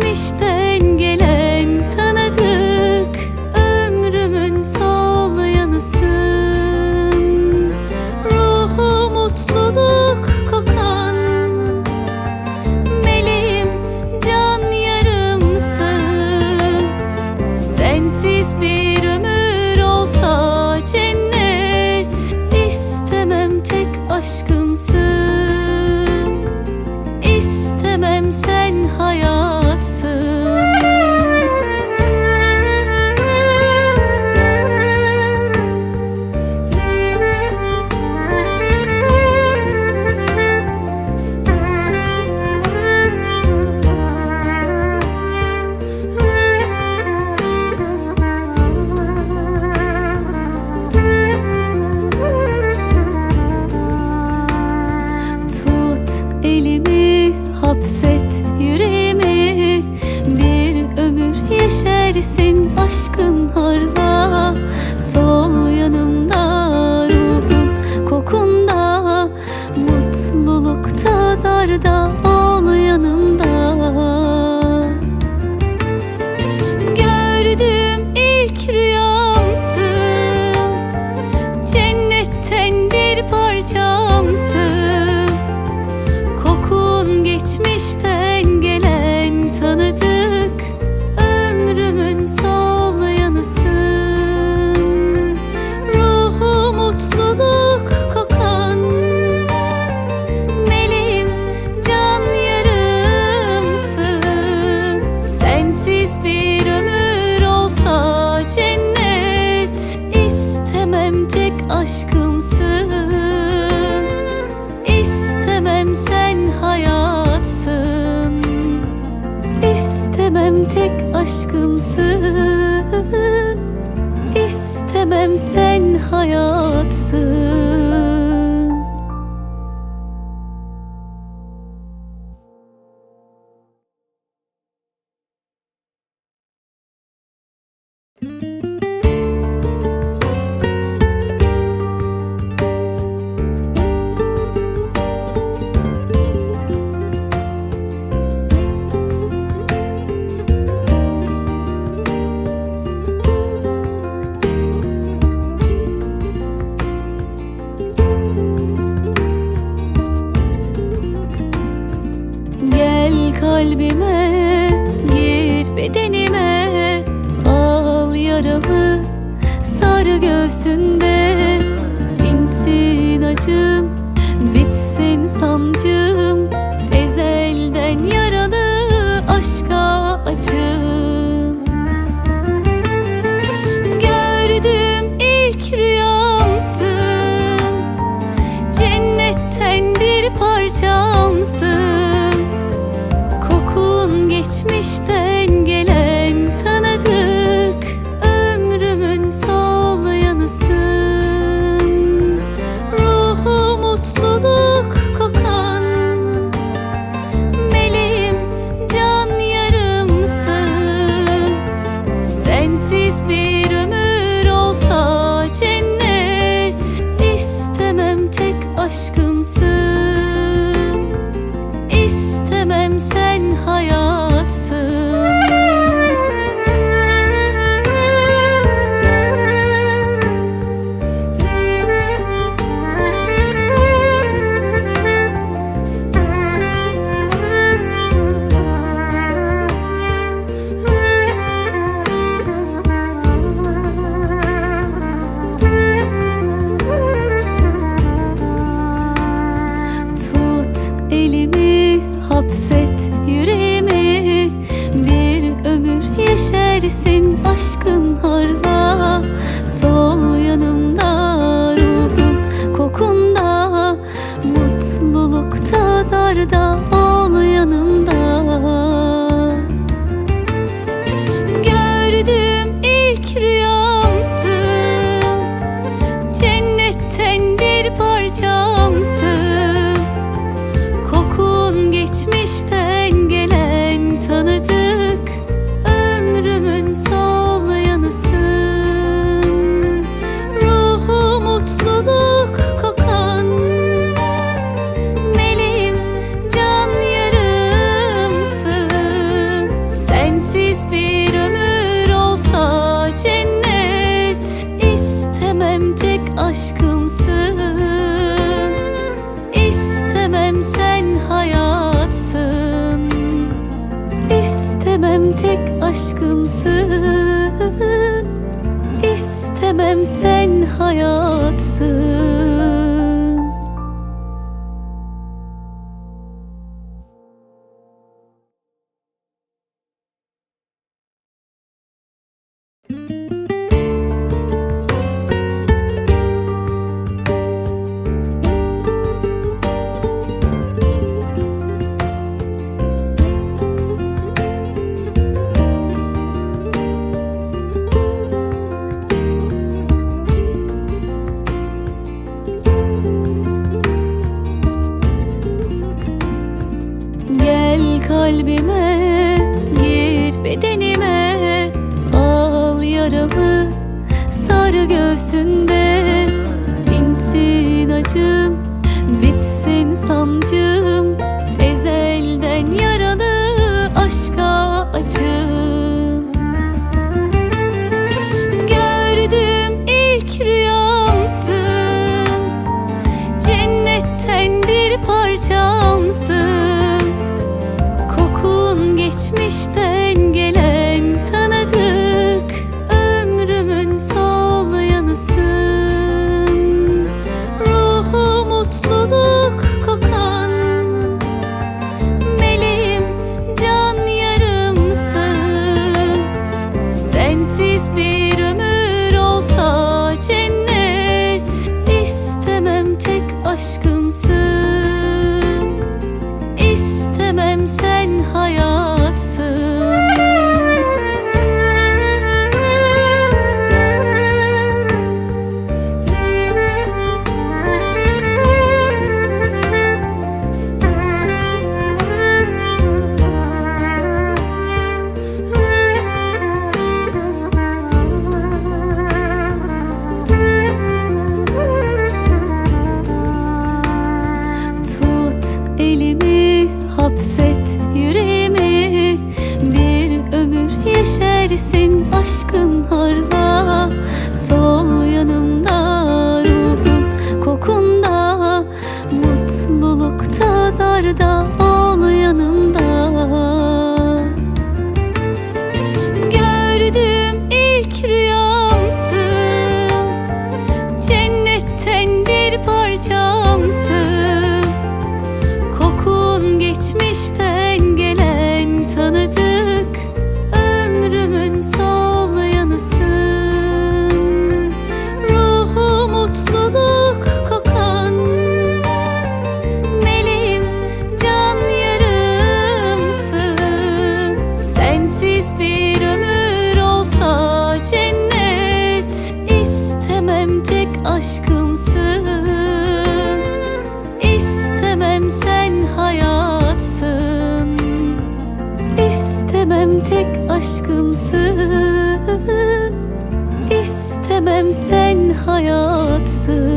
geçmişte. Sar göğsünde Dinsin İstemem tek aşkımsın. İstemem sen hayatsın. kalbime Gir bedenime. Al yaramı Sar göğsünde. elimi hapset yüreğimi. Bir ömür yeşersin aşkın harla aşkımsın. İstemem sen hayatsın.